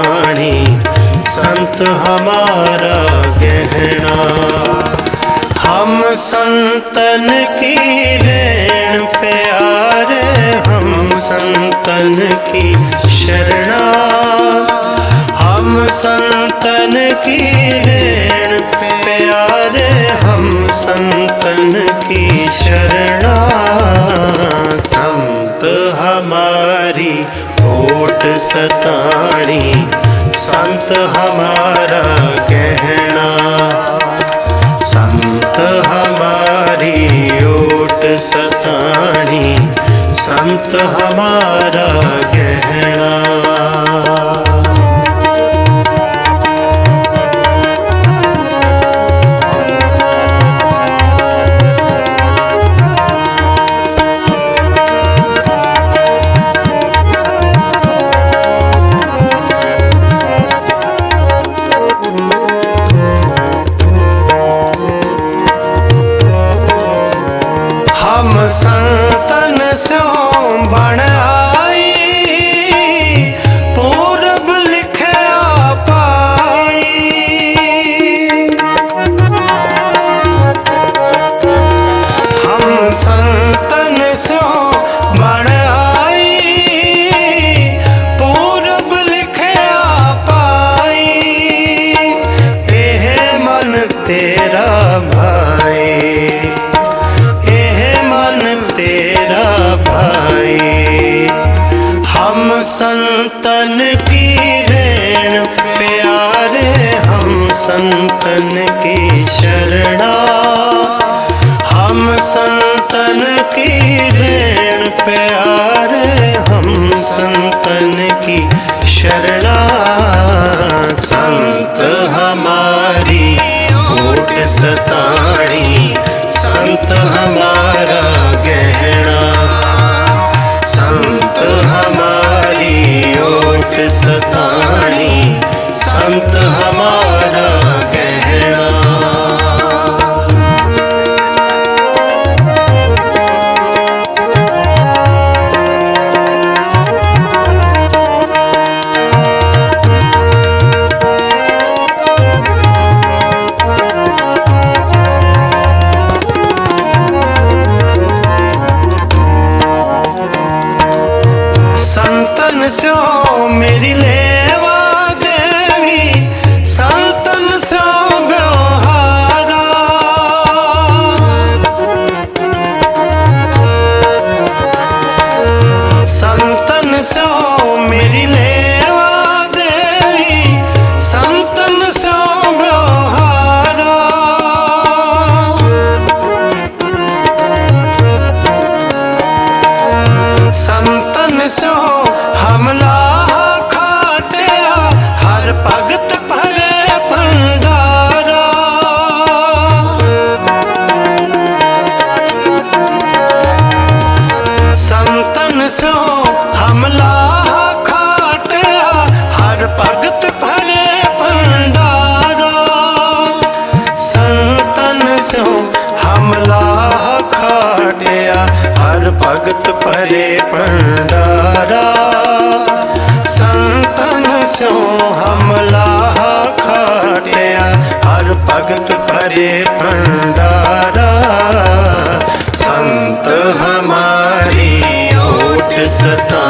सताणी संत हमारा गहना हम संतन की रेण प्यारे हम संतन की शरणा हम संतन की रेण प्यारे हम संतन की शरणा संत हमारी ओट सताणी संत हमारा गहना संत हमारी ओट सताणी संत हमारा गहना ਸਿਉ ਬਣ ਆਈ, ਪੂਰਬ ਲਿਖਿਆ ਪਾਈ। ਇਹ ਮਨ ਤੇਰਾ ਭਾਈ, ਇਹ ਮਨ ਤੇਰਾ ਭਾਈ। ਹਮ ਸੰਤਨ ਕੀ ਰੇਣ ਪਿਆਰੇ ਸੰਤਨ ਕੀ ਸ਼ਰਣਾ। हम संतन की ऋण प्यारे हम संतन की शरणा संत हमारी ओट सताणी संतन स्यो मेरी लेवा ਸੰਤਨ ਸੋ ਹਮਲਾ ਖਾਟਿਆ, ਹਰ ਭਗਤ ਭਰੇ ਭੰਡਾਰਾ। ਸੰਤਨ ਸੋ ਹਮਲਾ ਖਾਟਿਆ, ਹਰ ਭਗਤ ਭਰੇ ਭੰਡਾਰਾ। ਸੰਤਨ ਸੋ ਹਮਲਾ ਖਾਟਿਆ, ਹਰ ਭਗਤ ਭਰੇ करता